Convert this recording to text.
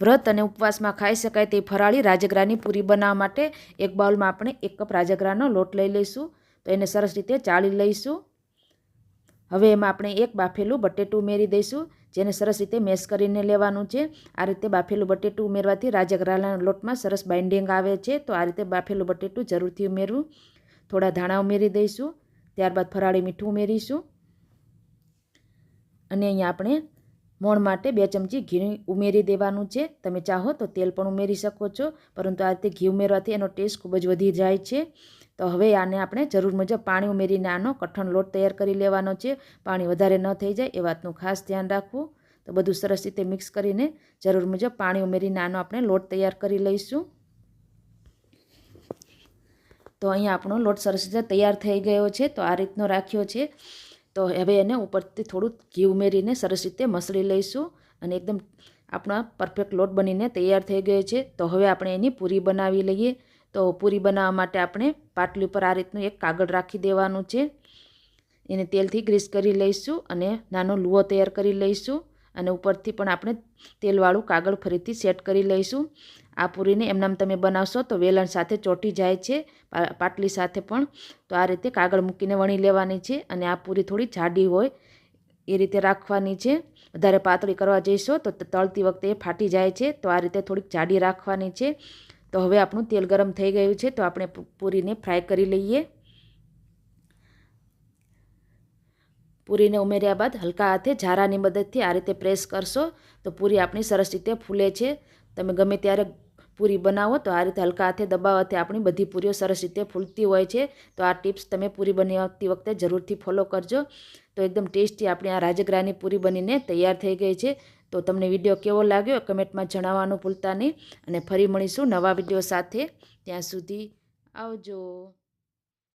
વ્રત અને ઉપવાસમાં ખાઈ શકાય તે ફરાળી રાજગરાની પૂરી બનાવવા માટે એક બાઉલમાં આપણે એક કપ રાજગરાનો લોટ લઈ લઈશું. તો એને સરસ રીતે ચાળી લઈશું. હવે એમાં આપણે એક બાફેલું બટેટું ઉમેરી દઈશું, જેને સરસ રીતે મેશ કરીને લેવાનું છે. આ રીતે બાફેલું બટેટું ઉમેરવાથી રાજગરાના લોટમાં સરસ બાઇન્ડિંગ આવે છે. તો આ રીતે બાફેલું બટેટું જરૂરથી ઉમેરવું. થોડા ધાણા ઉમેરી દઈશું. ત્યારબાદ ફરાળી મીઠું ઉમેરીશું. અને અહીંયા આપણે મોણ માટે બે ચમચી ઘી ઉમેરી દેવાનું છે. તમે ચાહો તો તેલ પણ ઉમેરી શકો છો, પરંતુ આ રીતે ઘી ઉમેરવાથી એનો ટેસ્ટ ખૂબ જ વધી જાય છે. તો હવે આને આપણે જરૂર મુજબ પાણી ઉમેરીને આનો કઠણ લોટ તૈયાર કરી લેવાનો છે. પાણી વધારે ન થઈ જાય એ વાતનું ખાસ ધ્યાન રાખવું. તો બધું સરસ રીતે મિક્સ કરીને જરૂર મુજબ પાણી ઉમેરીને આનો આપણે લોટ તૈયાર કરી લઈશું. તો અહીંયા આપણો લોટ સરસ રીતે તૈયાર થઈ ગયો છે. તો આ રીતનો રાખ્યો છે. તો હવે એને ઉપરથી થોડું ઘી ઉમેરીને સરસ રીતે મસળી લઈશું અને એકદમ આપણા પરફેક્ટ લોટ બનીને તૈયાર થઈ ગયો છે. તો હવે આપણે એની પૂરી બનાવી લઈએ. તો પૂરી બનાવવા માટે આપણે પાટલી ઉપર આ રીતનું એક કાગળ રાખી દેવાનું છે. એને તેલથી ગ્રીસ કરી લઈશું અને નાનો લુઓ તૈયાર કરી લઈશું અને ઉપરથી પણ આપણે તેલવાળું કાગળ ફરીથી સેટ કરી લઈશું. આ પૂરીને એમનામ તમે બનાવશો તો વેલણ સાથે ચોંટી જાય છે પાટલી સાથે પણ. તો આ રીતે કાગળ મૂકીને વણી લેવાની છે અને આ પૂરી થોડી જાડી હોય એ રીતે રાખવાની છે. વધારે પાતળી કરવા જઈશો તો તળતી વખતે એ ફાટી જાય છે, તો આ રીતે થોડીક જાડી રાખવાની છે. તો હવે આપણું તેલ ગરમ થઈ ગયું છે તો આપણે પૂરીને ફ્રાય કરી લઈએ. પૂરીને ઉમેર્યા બાદ હલકા હાથે ઝારાની મદદથી આ રીતે પ્રેસ કરશો તો પૂરી આપણી સરસ રીતે ફૂલે છે. તમે ગમે ત્યારે પૂરી બનાવો તો આ રીતે હલકા હાથે દબાવવાથી આપણી બધી પૂરીઓ સરસ રીતે ફૂલતી હોય છે. તો આ ટિપ્સ તમે પૂરી બનાવતી વખતે જરૂરથી ફોલો કરજો. તો એકદમ ટેસ્ટી આપણી આ રાજગરાની પૂરી બનીને તૈયાર થઈ ગઈ છે. તો તમને વીડિયો કેવો લાગ્યો કમેન્ટમાં જણાવવાનું ભૂલતા નહીં. અને ફરી મળીશું નવા વીડિયો સાથે. ત્યાં સુધી આવજો.